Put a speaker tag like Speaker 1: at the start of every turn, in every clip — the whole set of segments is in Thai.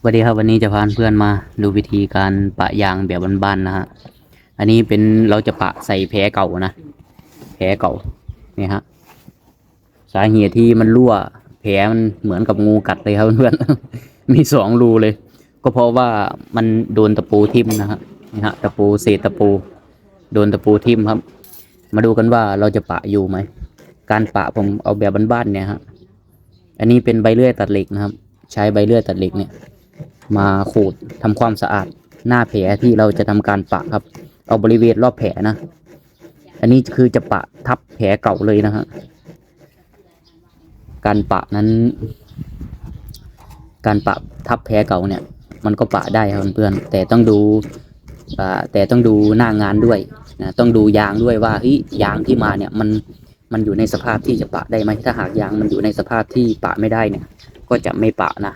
Speaker 1: สวัสดีครับวันนี้จะพาเพื่อนมาดูวิธีการปะยางแบบบ้านๆนะฮะอันนี้เป็นเราจะปะใส่แผลเก่านะแผลเก่าเนี่ยฮะสาเหตุที่มันรั่ว แผลมันเหมือนกับงูกัดเลยครับเพื่อนๆมีสองรูเลย ก็เพราะว่ามันโดนตะปูทิ่มนะฮะนี่ฮะตะปูเศษตะปู โดนตะปูทิ่มครับ มาดูกันว่าเราจะปะอยู่ไหมการปะผมเอาแบบบ้านๆเนี่ยฮะอันนี้เป็นใบเลื่อยตัดเหล็กนะครับ ใช้ใบเลื่อยตัดเหล็กเนี่ย มาขูดทำความสะอาดหน้าแผลที่เราจะทำการปะครับ เอาบริเวณรอบแผลนะ อันนี้คือจะปะทับแผลเก่าเลยนะฮะการปะนั้น การปะทับแผลเก่าเนี่ย มันก็ปะได้ครับเพื่อนๆแต่ต้องดูแต่ต้องดูหน้างานด้วยนะต้องดูยางด้วยว่าเฮ้ยยางที่มาเนี่ยมันมันอยู่ในสภาพที่จะปะได้ไหมถ้าหากยางมันอยู่ในสภาพที่ปะไม่ได้เนี่ย ก็จะไม่ปะนะ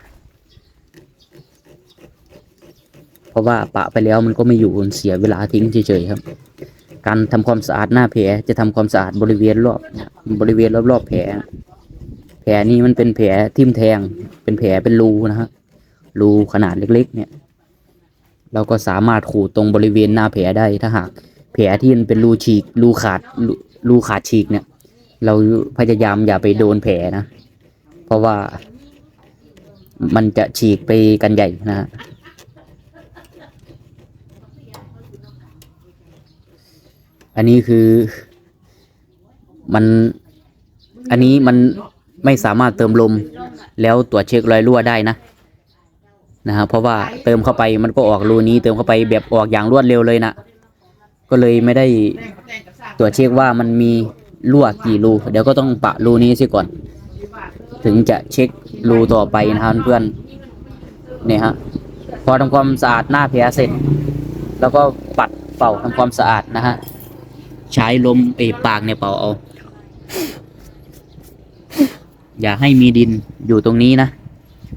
Speaker 1: เพราะว่าปะไปแล้วมันก็ไม่อยู่เสียเวลาทิ้งเฉยๆครับ การทำความสะอาดหน้าแผลจะทำความสะอาดบริเวณรอบบริเวณรอบๆแผล แผลนี้มันเป็นแผลทิ่มแทง เป็นแผลเป็นรูนะฮะรูขนาดเล็ก ๆ เนี่ย เราก็สามารถขูดตรงบริเวณหน้าแผลได้ถ้าหากแผลที่มันเป็นรูฉีกรูขาดรูรูขาดฉีกเนี่ย เราพยายามอย่าไปโดนแผลนะ เพราะว่ามันจะฉีกไปกันใหญ่นะฮะ อันนี้คือมันอันนี้มันไม่สามารถเติมลมแล้วตรวจเช็ครอยรั่วได้นะนะฮะเพราะว่าเติมเข้าไปมันก็ออกรูนี้ เติมเข้าไปแบบออกอย่างรวดเร็วเลยนะก็เลยไม่ได้ตรวจเช็คว่ามันมีรั่วกี่รูเดี๋ยวก็ต้องปะรูนี้ซิก่อน ถึงจะเช็ครูต่อไปนะครับเพื่อนเนี่ยฮะพอทำความสะอาดหน้าแผลเสร็จ แล้วก็ปัดเป่าทำความสะอาดนะฮะ ใช้ลมเอปากเนี่ยเป่าเอา อย่าให้มีดินอยู่ตรงนี้นะ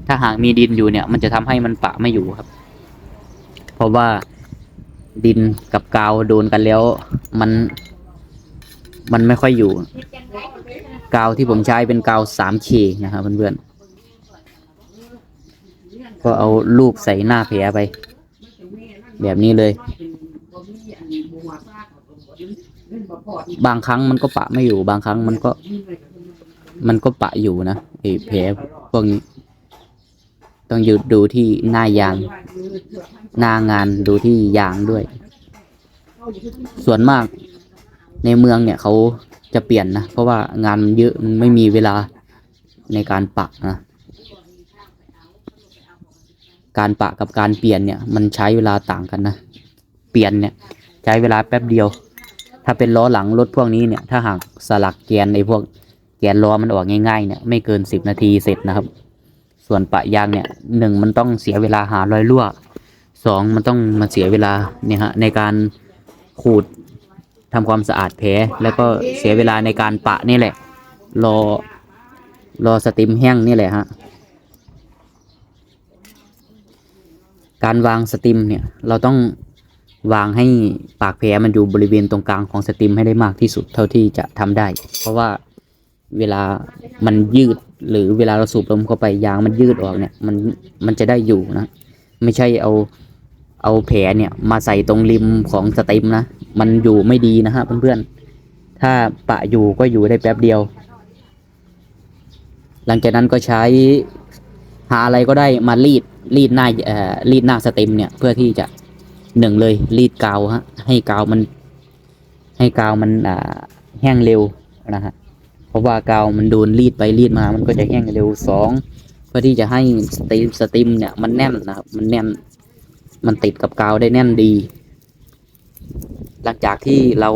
Speaker 1: ถ้าหากมีดินอยู่เนี่ย มันจะทำให้มันปะไม่อยู่ครับ เพราะว่าดินกับกาวโดนกันแล้ว มัน มันไม่ค่อยอยู่ กาวที่ผมใช้เป็นกาวสามเคนะครับเพื่อนๆ ก็เอาลูกใส่หน้าแผลไป แบบนี้เลย บางครั้งมันก็ปะไม่อยู่ บางครั้งมันก็ มันก็ปะอยู่นะไอ้แผลพวกนี้ ต้องหยุดดูที่หน้ายาง หน้างานดูที่ยางด้วย ส่วนมากในเมืองเนี่ยเขาจะเปลี่ยนนะ เพราะว่างานมันเยอะมันไม่มีเวลาในการปะนะการปะกับการเปลี่ยนเนี่ย มันใช้เวลาต่างกันนะ เปลี่ยนเนี่ย ใช้เวลาแป๊บเดียว ถ้าเป็นล้อหลังรถพวกนี้เนี่ย ถ้าหากสลักแกนในพวกแกนล้อมันออกง่ายๆเนี่ยไม่เกินสิบนาทีเสร็จนะครับ ส่วนปะยางเนี่ยหนึ่งมันต้องเสียเวลาหารอยรั่วสองมันต้องมาเสียเวลาเนี่ยฮะในการขูดทำความสะอาดแผลแล้วก็เสียเวลาในการปะนี่แหละ รอรอสติมแห้งนี่แหละฮะการวางสติมเนี่ยเราต้อง วางให้ปากแผลมันอยู่บริเวณตรงกลางของสติมให้ได้มากที่สุดเท่าที่จะทำได้ เพราะว่าเวลามันยืดหรือเวลาเราสูบลมเข้าไปยางมันยืดออกเนี่ยมันมันจะได้อยู่นะ ไม่ใช่เอาเอาแผลเนี่ยมาใส่ตรงริมของสติมนะ มันอยู่ไม่ดีนะฮะเพื่อนๆ ถ้าปะอยู่ก็อยู่ได้แป๊บเดียว หลังจากนั้นก็ใช้หาอะไรก็ได้มารีดรีดหน้าเอ่อรีดหน้าสต็มเนี่ยเพื่อที่จะ หนึ่งเลยรีดกาวฮะให้กาวมัน ให้กาวมันอ่าแห้งเร็วนะฮะเพราะว่ากาวมันโดนรีดไปรีดมา มันก็จะแห้งเร็วสองเพื่อที่จะให้สต็มสต็มเนี่ยมันแน่นนะครับมันแน่น มันติดกับกาวได้แน่นดี หลังจากที่เรา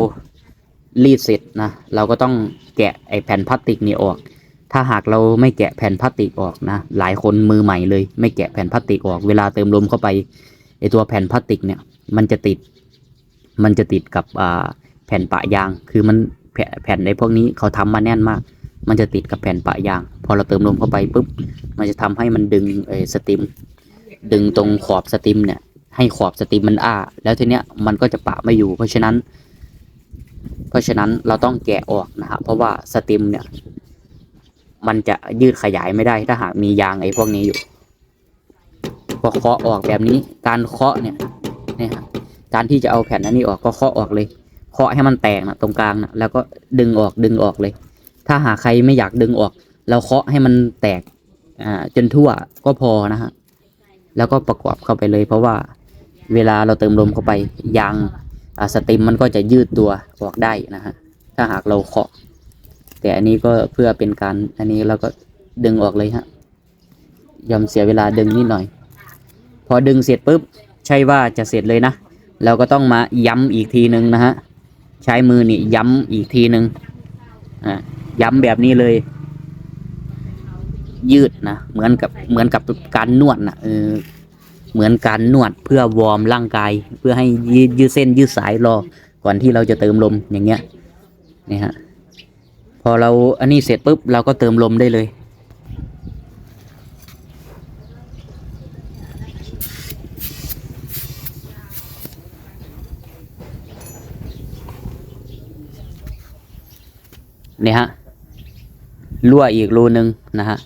Speaker 1: รีดเสร็จนะเราก็ต้องแกะไอแผ่นพลาสติกนี่ออก ถ้าหากเราไม่แกะแผ่นพลาสติกออกนะ หลายคนมือใหม่เลย ไม่แกะแผ่นพลาสติกออก เวลาเติมลมเข้าไปไอตัวแผ่นพลาสติกเนี่ย มันจะติด มันจะติดกับแผ่นปะยาง คือมันแผ่แผ่นในพวกนี้เขาทำมาแน่นมาก มันจะติดกับแผ่นปะยาง พอเราเติมลมเข้าไปปุ๊บ มันจะทำให้มันดึงไอสติม ดึงตรงขอบสติมเนี่ย ให้ขอบสติมมันอ้า แล้วทีเนี้ยมันก็จะปะไม่อยู่ เพราะฉะนั้น เพราะฉะนั้นเราต้องแกะออกนะครับเพราะว่าสติมเนี่ย มันจะยืดขยายไม่ได้ถ้าหากมียางไอ้พวกนี้อยู่ก็เคาะออกแบบนี้ การเคาะเนี่ย เนี่ยครับการที่จะเอาแผ่นอันนี้ออกก็เคาะออกเลย เคาะให้มันแตกนะตรงกลางนะแล้วก็ดึงออกดึงออกเลย ถ้าหาใครไม่อยากดึงออก เราเคาะให้มันแตกอ่าจนทั่วก็พอนะฮะแล้วก็ประกอบเข้าไปเลย เพราะว่าเวลาเราเติมลมเข้าไปยางอ่าสติมมันก็จะยืดตัวออกได้นะฮะถ้าหากเราเคาะ แต่อันนี้ก็เพื่อเป็นการอันนี้เราก็ดึงออกเลยฮะยอมเสียเวลาดึงนิดหน่อย พอดึงเสร็จปุ๊บ ใช่ว่าจะเสร็จเลยนะ เราก็ต้องมาย้ำอีกทีหนึ่งนะฮะ ใช้มือนี่ย้ำอีกทีหนึ่งอ่าย้ำแบบนี้เลย ยืดนะ เหมือนกับเหมือนกับการนวดนะเออเหมือนการนวดเพื่อวอร์มร่างกาย เพื่อให้ยืดยืดเส้นยืดสายรอ ก่อนที่เราจะเติมลมอย่างเงี้ยนี่ฮะพอเราอันนี้เสร็จปุ๊บเราก็เติมลมได้เลย นี่ฮะรั่วอีกรูนึงนะฮะ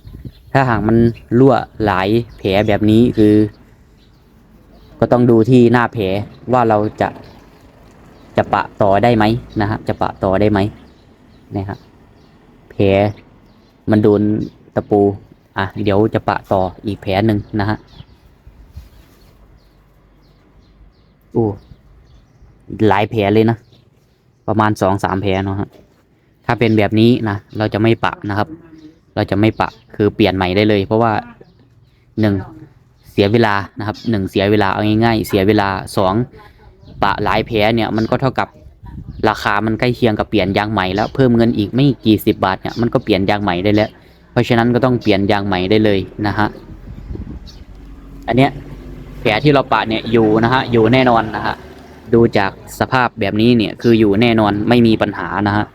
Speaker 1: ถ้าหากมันรั่วหลายแผลแบบนี้คือ ก็ต้องดูที่หน้าแผลว่าเราจะจะปะต่อได้ไหมนะฮะจะปะต่อได้ไหมนะฮะแผลมันโดนตะปู อะ เดี๋ยวจะปะต่ออีกแผลหนึ่งนะฮะโอ้หลายแผลเลยนะ ประมาณสองสามแผลเนาะฮะ ถ้าเป็นแบบนี้นะเราจะไม่ปะนะครับ เราจะไม่ปะคือเปลี่ยนใหม่ได้เลย เพราะว่าหนึ่งเสียเวลานะครับหนึ่งเสียเวลาเอาง่ายๆ เสียเวลาสองปะหลายแผลเนี่ยมันก็เท่ากับราคามันใกล้เคียงกับเปลี่ยนยางใหม่แล้วเพิ่มเงินอีกไม่กี่สิบบาทเนี่ยมันก็เปลี่ยนยางใหม่ได้แล้ว เพราะฉะนั้นก็ต้องเปลี่ยนยางใหม่ได้เลยนะฮะอันเนี้ยแผลที่เราปะเนี่ยอยู่นะฮะอยู่แน่นอนนะฮะดูจากสภาพแบบนี้เนี่ยคืออยู่แน่นอนไม่มีปัญหานะฮะ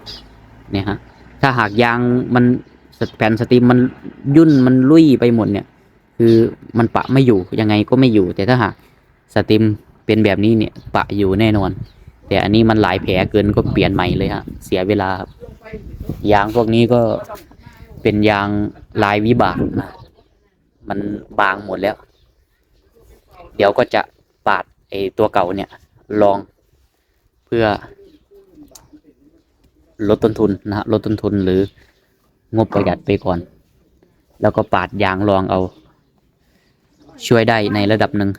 Speaker 1: เนี่ยฮะถ้าหากยางมันแผ่นสตรีมมันยุ่นมันลุยไปหมดเนี่ย คือมันปะไม่อยู่ยังไงก็ไม่อยู่ แต่ถ้าหากสตรีมเป็นแบบนี้เนี่ยปะอยู่แน่นอน แต่อันนี้มันหลายแผลเกินก็เปลี่ยนใหม่เลยฮะเสียเวลาครับยางพวกนี้ก็เป็นยางลายวิบากนะมันบางหมดแล้ว เดี๋ยวก็จะปาดไอตัวเก่าเนี่ยลองเพื่อ ลดต้นทุนนะฮะลดต้นทุนหรืองบประหยัดไปก่อน แล้วก็ปาดยางรองเอา ช่วยได้ในระดับหนึ่ง